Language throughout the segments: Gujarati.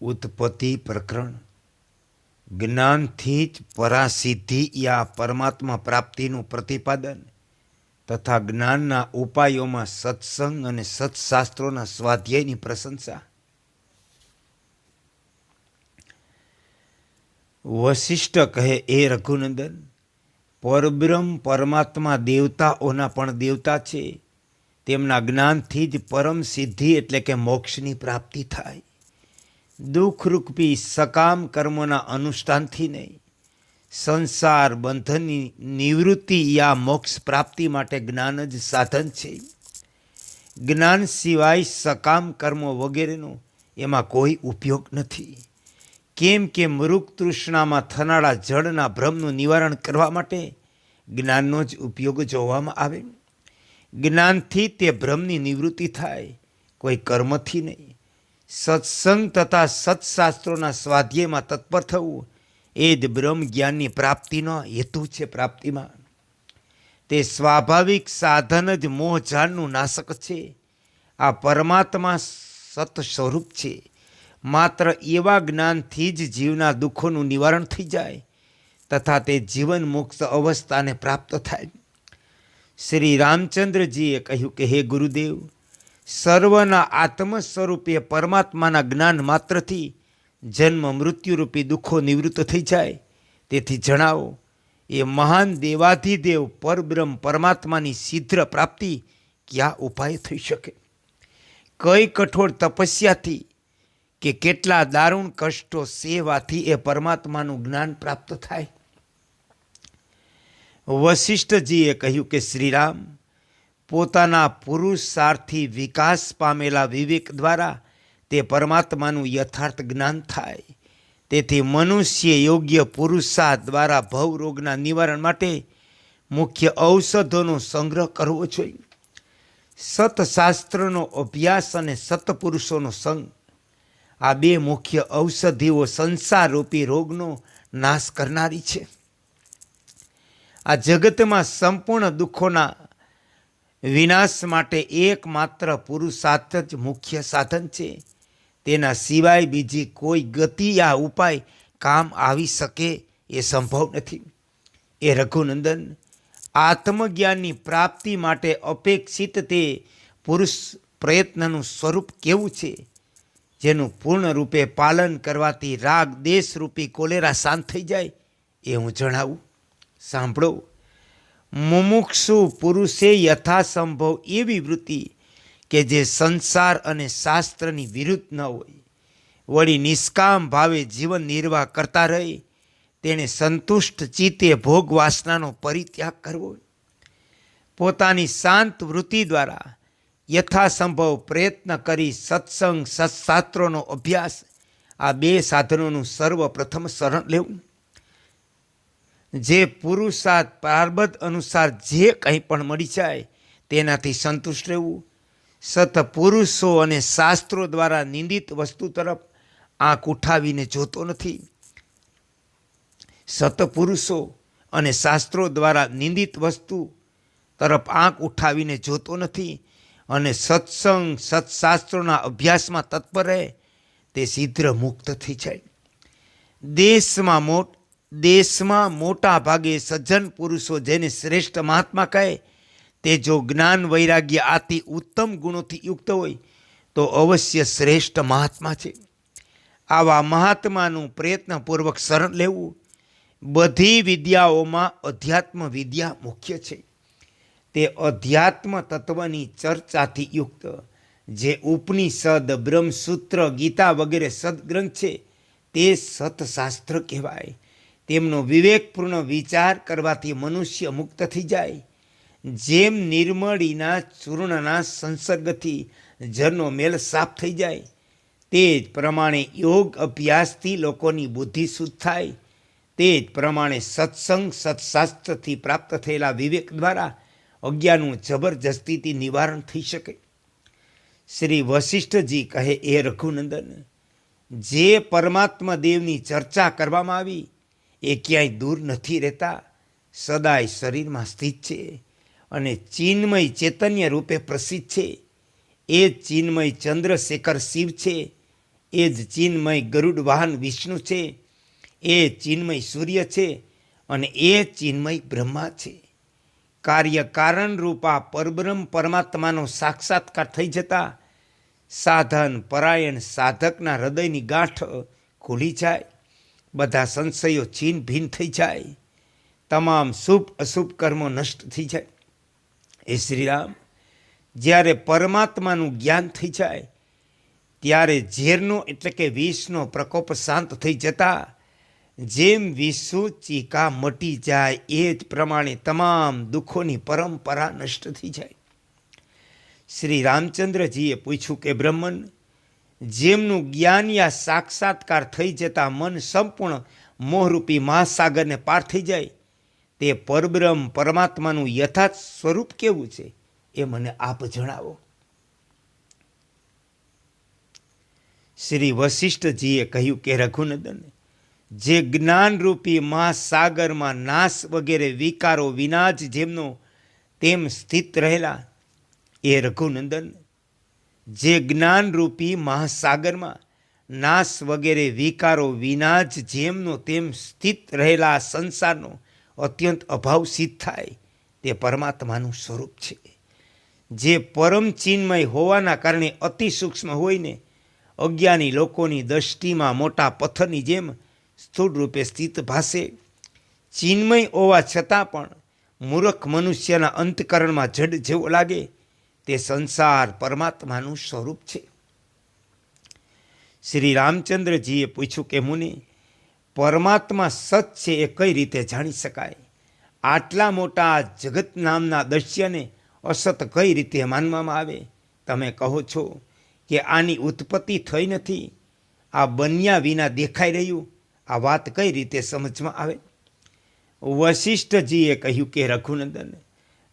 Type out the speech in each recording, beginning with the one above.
ઉત્પત્તિ પ્રકરણ. જ્ઞાનથી જ પરાસિદ્ધિ યા પરમાત્મા પ્રાપ્તિનું પ્રતિપાદન તથા જ્ઞાનના ઉપાયોમાં સત્સંગ અને સત્શાસ્ત્રોના સ્વાધ્યાયની પ્રશંસા. વશિષ્ઠ કહે, એ રઘુનંદન, પરબ્રહ્મ પરમાત્મા દેવતાઓના પણ દેવતા છે. તેમના જ્ઞાનથી જ પરમ સિદ્ધિ એટલે કે મોક્ષની પ્રાપ્તિ થાય. દુઃખરૂપી સકામ કર્મોના અનુષ્ઠાનથી નહીં. સંસાર બંધનની નિવૃત્તિ યા મોક્ષ પ્રાપ્તિ માટે જ્ઞાન જ સાધન છે. જ્ઞાન સિવાય સકામ કર્મો વગેરેનો એમાં કોઈ ઉપયોગ નથી. કેમ કે મૃગ તૃષ્ણામાં થનારા જળના ભ્રમનું નિવારણ કરવા માટે જ્ઞાનનો જ ઉપયોગ જોવામાં આવે. જ્ઞાનથી તે ભ્રમની નિવૃત્તિ થાય. કોઈ કર્મથી નહીં. સત્સંગ તથા સત્શાસ્ત્રોના સ્વાધ્યાયમાં તત્પર થવું એ જ બ્રહ્મ જ્ઞાનની પ્રાપ્તિનો હેતુ છે પ્રાપ્તિમાં. તે સ્વાભાવિક સાધન જ મોહજાનનું નાશક છે. આ પરમાત્મા સત સ્વરૂપ છે. માત્ર એવા જ્ઞાનથી જ જીવના દુઃખોનું નિવારણ થઈ જાય તથા તે જીવન મુક્ત અવસ્થાને પ્રાપ્ત થાય. શ્રી રામચંદ્રજીએ કહ્યું કે, હે ગુરુદેવ સર્વના આત્મ સ્વરૂપે પરમાત્માના જ્ઞાન માત્રથી જન્મ મૃત્યુરૂપી દુઃખો નિવૃત્ત થઈ જાય. તેથી જણાવો, એ મહાન દેવાધિદેવ પરબ્રહ્મ પરમાત્માની શીઘ્ર પ્રાપ્તિ ક્યાં ઉપાય થઈ શકે? કઈ કઠોર તપસ્યાથી કે કેટલા દારૂણ કષ્ટો સેવાથી એ પરમાત્માનું જ્ઞાન પ્રાપ્ત થાય? વશિષ્ઠજીએ કહ્યું કે શ્રીરામ પોતાના પુરુષાર્થી વિકાસ પામેલા વિવેક દ્વારા તે પરમાત્માનું યથાર્થ જ્ઞાન થાય. તેથી મનુષ્ય યોગ્ય પુરુષાર્થ દ્વારા ભવરોગના નિવારણ માટે મુખ્ય ઔષધોનો સંગ્રહ કરવો જોઈએ. સતશાસ્ત્રનો અભ્યાસ અને સતપુરુષોનો સંગ. આ બે મુખ્ય ઔષધિઓ સંસારરૂપી રોગનો નાશ કરનારી છે. આ જગતમાં સંપૂર્ણ દુઃખોના વિનાશ માટે એકમાત્ર પુરુષાર્થ જ મુખ્ય સાધન છે. તેના સિવાય બીજી કોઈ ગતિ આ ઉપાય કામ આવી શકે એ સંભવ નથી. એ રઘુનંદન, આત્મજ્ઞાનની પ્રાપ્તિ માટે અપેક્ષિત તે પુરુષ પ્રયત્નનું સ્વરૂપ કેવું છે? જેનું પૂર્ણ રૂપે પાલન કરવાથી રાગ દેશરૂપી કોલેરા શાંત થઈ જાય એ હું જણાવું. સાંભળો. મુમુક્ષુ પુરુષે યથાસંભવ એવી વૃત્તિ કે જે સંસાર અને શાસ્ત્રની વિરુદ્ધ ન હોય. વળી નિષ્કામ ભાવે જીવન નિર્વાહ કરતા રહે, તેણે સંતુષ્ટ ચિત્તે ભોગ વાસનાનો પરિત્યાગ કરવો. પોતાની શાંત વૃત્તિ દ્વારા યથાસંભવ પ્રયત્ન કરી સત્સંગ સત્શાસ્ત્રોનો અભ્યાસ આ બે સાધનોનું સર્વપ્રથમ શરણ લેવું. જે પુરુષાર્થ પ્રારબ્ધ અનુસાર જે કંઈ પણ મળી જાય, તેનાથી સંતુષ્ટ રહેવું. સત પુરુષો અને શાસ્ત્રો દ્વારા નિંદિત વસ્તુ તરફ આંખ ઉઠાવીને જોતો નથી. સતપુરુષો અને શાસ્ત્રો દ્વારા નિંદિત વસ્તુ તરફ આંખ ઉઠાવીને જોતો નથી અને સત્સંગ સત્શાસ્ત્રોના અભ્યાસમાં તત્પર રહે, તે શીઘ્ર મુક્ત થઈ જાય. દેશમાં મોટ દેશમાં મોટા ભાગે સજ્જન પુરુષો જેને શ્રેષ્ઠ મહાત્મા કહે, તે જો જ્ઞાન વૈરાગ્ય આથી ઉત્તમ ગુણોથી યુક્ત હોય, તો અવશ્ય શ્રેષ્ઠ મહાત્મા છે. આવા મહાત્માનું પ્રયત્નપૂર્વક શરણ લેવું બધી વિદ્યાઓમાં અધ્યાત્મ વિદ્યા મુખ્ય છે. તે અધ્યાત્મ તત્વની ચર્ચાથી યુક્ત, જે ઉપનિષદ, બ્રહ્મસૂત્ર, ગીતા વગેરે સદગ્રંથ છે, તે સતશાસ્ત્ર કહેવાય. તેમનો વિવેકપૂર્ણ વિચાર કરવાથી મનુષ્ય મુક્ત થઈ જાય. જેમ નિર્મળીના ચૂર્ણના સંસર્ગથી જરનો મેલ સાફ થઈ જાય, તે જ પ્રમાણે યોગ અભ્યાસથી લોકોની બુદ્ધિ શુદ્ધ થાય. તે જ પ્રમાણે સત્સંગ સત્શાસ્ત્રથી પ્રાપ્ત થયેલા વિવેક દ્વારા અજ્ઞાનનું જબરજસ્તીથી નિવારણ થઈ શકે. શ્રી વશિષ્ઠજી કહે એ રઘુનંદન, જે પરમાત્મા દેવની ચર્ચા કરવામાં આવી એ ક્યાંય દૂર નથી રહેતા, સદાય શરીરમાં સ્થિત છે અને ચિન્મય ચૈતન્ય રૂપે પ્રસિદ્ધ છે. એ ચિન્મય ચંદ્રશેખર શિવ છે, એ જ ચિન્મય ગરુડ વાહન વિષ્ણુ છે, એ ચિન્મય સૂર્ય છે અને એ ચિન્મય બ્રહ્મા છે. કાર્ય કારણ રૂપા પરબ્રહ્મ પરમાત્માનો સાક્ષાત્કાર થઈ જતા, સાધન પરાયણ સાધકના હૃદયની ગાંઠ ખુલી જાય. બધા સંશયો છીન ભીન થઈ જાય. તમામ શુભ અશુભ કર્મો નષ્ટ થઈ જાય. એ શ્રીરામ, જ્યારે પરમાત્માનું જ્ઞાન થઈ જાય, ત્યારે ઝેરનો એટલે કે વિષનો પ્રકોપ શાંત થઈ જતા, જેમ વિષુ ચીકા મટી જાય, એ જ પ્રમાણે તમામ દુઃખોની પરંપરા નષ્ટ થઈ જાય. શ્રી રામચંદ્રજીએ પૂછ્યું કે બ્રહ્મન જેમનું જ્ઞાન યા સાક્ષાત્કાર થઈ જતા મન સંપૂર્ણ મોહરૂપી મહાસાગરને પાર થઈ જાય, તે પરબ્રહ્મ પરમાત્માનું યથાર્થ સ્વરૂપ કેવું છે એ મને આપ જણાવો. શ્રી વશિષ્ઠજીએ કહ્યું કે રઘુનંદન, જે જ્ઞાનરૂપી મહાસાગરમાં નાશ વગેરે વિકારો વિના જ જેમનો તેમ સ્થિત રહેલા, એ રઘુનંદન જે જ્ઞાનરૂપી મહાસાગરમાં નાશ વગેરે વિકારો વિના જ જેમનો તેમ સ્થિત રહેલા સંસારનો અત્યંત અભાવ સિદ્ધ થાય, તે પરમાત્માનું સ્વરૂપ છે. જે પરમ ચિન્મય હોવાના કારણે અતિ સૂક્ષ્મ હોઈને અજ્ઞાની લોકોની દૃષ્ટિમાં મોટા પથ્થરની જેમ સ્થૂળ રૂપે સ્થિત ભાસે. ચિન્મય હોવા છતાં પણ મૂર્ખ મનુષ્યના અંતકરણમાં જડ જેવો લાગે તે સંસાર પરમાત્માનું સ્વરૂપ છે. શ્રી રામચંદ્રજીએ પૂછ્યું કે મુનિ, પરમાત્મા સત છે એ કઈ રીતે જાણી શકાય? આટલા મોટા જગત નામના દશ્યને અસત કઈ રીતે માનવામાં આવે? તમે કહો છો કે આની ઉત્પત્તિ થઈ નથી. આ બન્યા વિના દેખાઈ રહ્યું. આ વાત કઈ રીતે સમજમાં આવે? વશિષ્ઠજીએ કહ્યું કે રઘુનંદન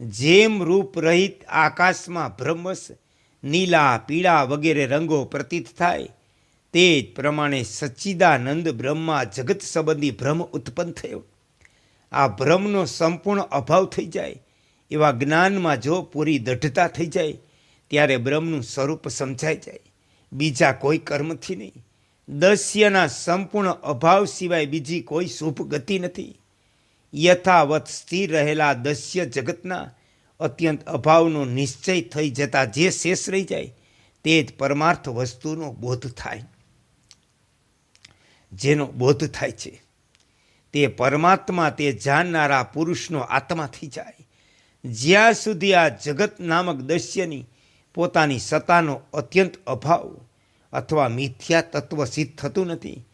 જેમ રૂપ રહિત આકાશમાં બ્રહ્મસ, નીલા, પીળા વગેરે રંગો પ્રતીત થાય, તે જ પ્રમાણે સચ્ચિદાનંદ બ્રહ્મા જગત સંબંધી ભ્રમ ઉત્પન્ન થયો. આ ભ્રમનો સંપૂર્ણ અભાવ થઈ જાય, એવા જ્ઞાનમાં જો પૂરી દઢતા થઈ જાય, ત્યારે બ્રહ્મનું સ્વરૂપ સમજાઈ જાય. બીજા કોઈ કર્મથી નહીં. દસ્યના સંપૂર્ણ અભાવ સિવાય બીજી કોઈ શુભ ગતિ નથી. યથાવત સ્થિર રહેલા દસ્ય જગતના અત્યંત અભાવનો નિશ્ચય થઈ જતાં જે શેષ રહી જાય, તે જ પરમાર્થ વસ્તુનો બોધ થાય. જેનો બોધ થાય છે, તે પરમાત્મા તે જાણનારા પુરુષનો આત્મા થઈ જાય. જ્યાં સુધી આ જગત નામક દસ્યની પોતાની સત્તાનો અત્યંત અભાવ અથવા મિથ્યા તત્વ સિદ્ધ થતું નથી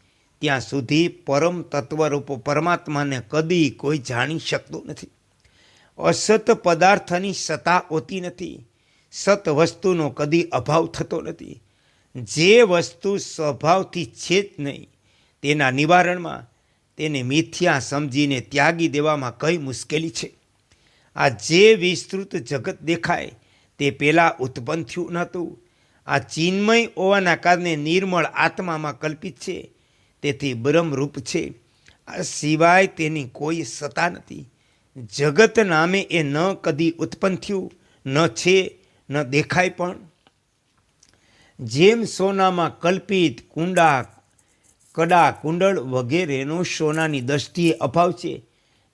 ત્યાં સુધી પરમ તત્વરૂપ પરમાત્માને કદી કોઈ જાણી શકતું નથી. અસત પદાર્થની સત્તા હોતી નથી. સત વસ્તુનો કદી અભાવ થતો નથી. જે વસ્તુ સ્વભાવથી છે જ નહીં, તેના નિવારણમાં તેને મિથ્યા સમજીને ત્યાગી દેવામાં કઈ મુશ્કેલી છે? આ જે વિસ્તૃત જગત દેખાય, તે પહેલાં ઉત્પન્ન થયું નહોતું. આ ચિન્મય હોવાના કારણે નિર્મળ આત્મામાં કલ્પિત છે. તેથી બ્રહ્મરૂપ છે. આ સિવાય તેની કોઈ સત્તા નથી. જગત નામે એ ન કદી ઉત્પન્ન થયું, ન છે, ન દેખાય પણ. જેમ સોનામાં કલ્પિત કુંડા, કડા કુંડળ વગેરેનો સોનાની દ્રષ્ટિએ અભાવ છે,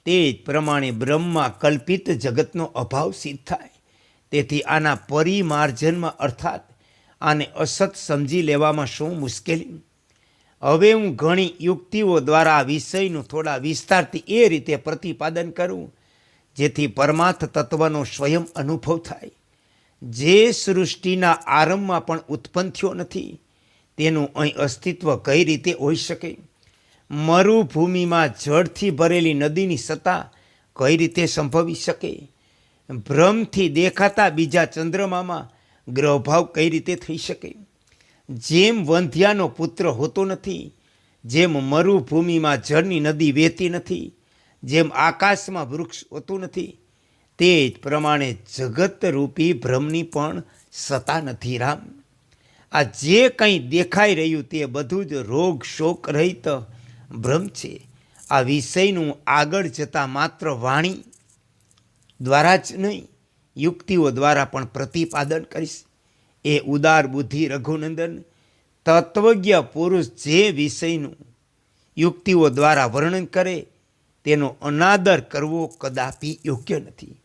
તે જ પ્રમાણે બ્રહ્મમાં કલ્પિત જગતનો અભાવ સિદ્ધ થાય. તેથી આના પરિમાર્જનમાં અર્થાત આને અસત સમજી લેવામાં શું મુશ્કેલી? હવે હું ઘણી યુક્તિઓ દ્વારા આ વિષયનું થોડા વિસ્તારથી એ રીતે પ્રતિપાદન કરું, જેથી પરમાર્થ તત્વનો સ્વયં અનુભવ થાય. જે સૃષ્ટિના આરંભમાં પણ ઉત્પન્ન થયો નથી, તેનું અહીં અસ્તિત્વ કઈ રીતે હોઈ શકે? મરુભૂમિમાં જળથી ભરેલી નદીની સત્તા કઈ રીતે સંભવી શકે? ભ્રમથી દેખાતા બીજા ચંદ્રમામાં ગ્રહભાવ કઈ રીતે થઈ શકે? જેમ વંધ્યાનો પુત્ર હોતો નથી, જેમ મરુભૂમિમાં જળની નદી વહેતી નથી, જેમ આકાશમાં વૃક્ષ હોતું નથી, તે જ પ્રમાણે જગતરૂપી ભ્રમની પણ સત્તા નથી રામ. આ જે કંઈ દેખાઈ રહ્યું તે બધું જ રોગ શોક રહિત ભ્રમ છે. આ વિષયનું આગળ જતાં માત્ર વાણી દ્વારા જ નહીં, યુક્તિઓ દ્વારા પણ પ્રતિપાદન કરીશ. એ ઉદાર બુદ્ધિ રઘુનંદન તત્વજ્ઞ પુરુષ જે વિષયનું યુક્તિઓ દ્વારા વર્ણન કરે, તેનો અનાદર કરવો કદાપી યોગ્ય નથી.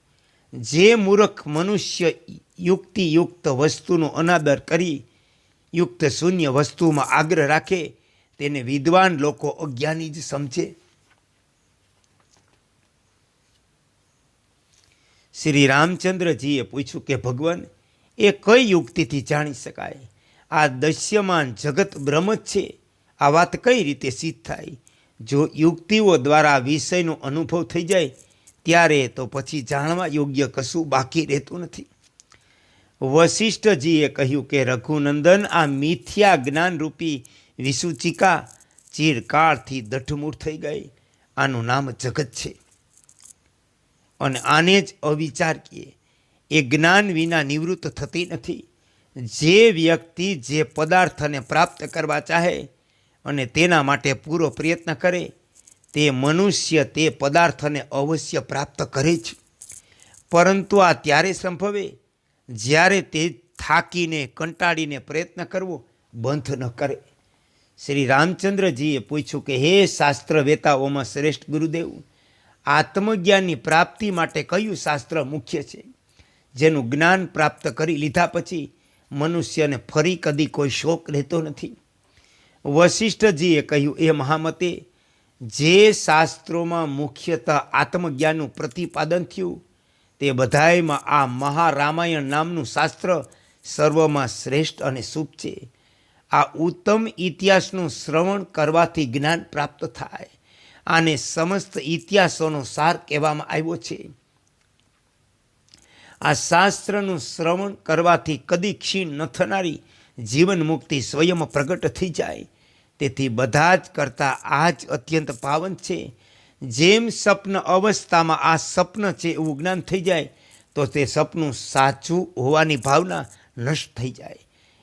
જે મૂર્ખ મનુષ્ય યુક્તિયુક્ત વસ્તુનો અનાદર કરી, યુક્ત શૂન્ય વસ્તુમાં આગ્રહ રાખે, તેને વિદ્વાન લોકો અજ્ઞાની જ સમજે. શ્રી રામચંદ્રજીએ પૂછ્યું કે ભગવાન એ કઈ યુક્તિથી જાણી શકાય? આ દશ્યમાન જગત બ્રહ્મ જ છે. આ વાત કઈ રીતે સિદ્ધ થાય? જો યુક્તિઓ દ્વારા વિષયનો અનુભવ થઈ જાય, ત્યારે તો પછી જાણવા યોગ્ય કશું બાકી રહેતું નથી. વશિષ્ઠજીએ કહ્યું કે રઘુનંદન આ મિથ્યા જ્ઞાનરૂપી વિસૂચિકા ચિરકાળથી દઠમૂળ થઈ ગઈ. આનું નામ જગત છે. અને આને જ અવિચાર કહીએ એ જ્ઞાન વિના નિવૃત્ત થતી નથી. જે વ્યક્તિ જે પદાર્થને પ્રાપ્ત કરવા ચાહે અને તેના માટે પૂરો પ્રયત્ન કરે, તે મનુષ્ય તે પદાર્થને અવશ્ય પ્રાપ્ત કરે છે પરંતુ આ ત્યારે સંભવે જ્યારે તે થાકીને, કંટાળીને પ્રયત્ન કરવો બંધ ન કરે. શ્રી રામચંદ્રજીએ પૂછ્યું કે, હે શાસ્ત્ર વેતાઓમાં શ્રેષ્ઠ ગુરુદેવ, આત્મજ્ઞાનની પ્રાપ્તિ માટે કયું શાસ્ત્ર મુખ્ય છે? જેનું જ્ઞાન પ્રાપ્ત કરી લીધા પછી મનુષ્યને ફરી કદી કોઈ શોક રહેતો નથી. વશિષ્ઠજીએ કહ્યું, એ મહામતે, જે શાસ્ત્રોમાં મુખ્યતઃ આત્મજ્ઞાનનું પ્રતિપાદન થયું, તે બધાયમાં આ મહારામાયણ નામનું શાસ્ત્ર સર્વમાં શ્રેષ્ઠ અને શુભ છે. આ ઉત્તમ ઇતિહાસનું શ્રવણ કરવાથી જ્ઞાન પ્રાપ્ત થાય. આને સમસ્ત ઇતિહાસોનો સાર કહેવામાં આવ્યો છે. આ શાસ્ત્રનું શ્રવણ કરવાથી કદી ક્ષીણ ન થનારી જીવન મુક્તિ સ્વયં પ્રગટ થઈ જાય. તેથી બધા જ કરતાં આ જ અત્યંત પાવન છે. જેમ સ્વપ્ન અવસ્થામાં આ સ્વપ્ન છે એવું જ્ઞાન થઈ જાય, તો તે સપનું સાચું હોવાની ભાવના નષ્ટ થઈ જાય.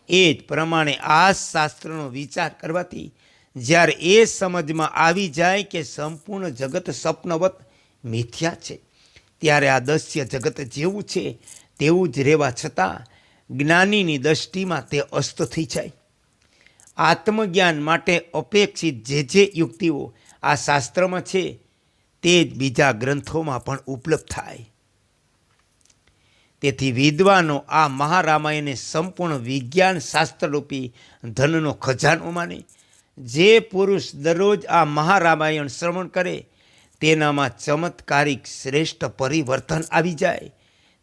એ જ પ્રમાણે આ શાસ્ત્રનો વિચાર કરવાથી જ્યારે એ સમજમાં આવી જાય કે સંપૂર્ણ જગત સ્વપ્નવત મિથ્યા છે. ત્યારે આ દસ્ય જગત જેવું છે તેવું જ રહેવા છતાં જ્ઞાનીની દૃષ્ટિમાં તે અસ્ત થઈ જાય. આત્મજ્ઞાન માટે અપેક્ષિત જે જે યુક્તિઓ આ શાસ્ત્રમાં છે તે જ બીજા ગ્રંથોમાં પણ ઉપલબ્ધ થાય. તેથી વિદ્વાનો આ મહારામાયણને સંપૂર્ણ વિજ્ઞાન શાસ્ત્રરૂપી ધનનો ખજાનો માને. જે પુરુષ દરરોજ આ મહારામાયણ શ્રવણ કરે તેનામાં ચમત્કારિક શ્રેષ્ઠ પરિવર્તન આવી જાય.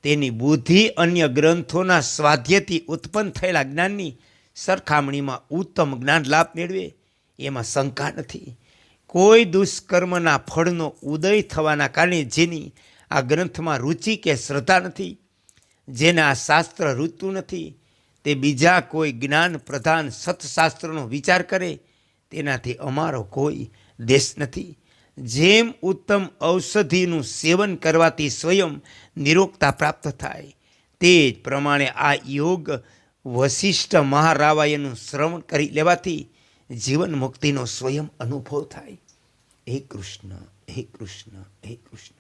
તેની બુદ્ધિ અન્ય ગ્રંથોના સ્વાધ્યથી ઉત્પન્ન થયેલા જ્ઞાનની સરખામણીમાં ઉત્તમ જ્ઞાન લાભ મેળવે. એમાં શંકા નથી. કોઈ દુષ્કર્મના ફળનો ઉદય થવાના કારણે જેની આ ગ્રંથમાં રુચિ કે શ્રદ્ધા નથી, જેને આ શાસ્ત્ર ઋતુ નથી, તે બીજા કોઈ જ્ઞાન પ્રધાન સત્શાસ્ત્રનો વિચાર કરે, તેનાથી અમારો કોઈ દેશ નથી. જેમ ઉત્તમ ઔષધિનું સેવન કરવાથી સ્વયં નિરોગતા પ્રાપ્ત થાય, તે જ પ્રમાણે આ યોગ વશિષ્ઠ મહારાવાયનું શ્રવણ કરી લેવાથી જીવન મુક્તિનો સ્વયં અનુભવ થાય. હે કૃષ્ણ હે કૃષ્ણ હે કૃષ્ણ.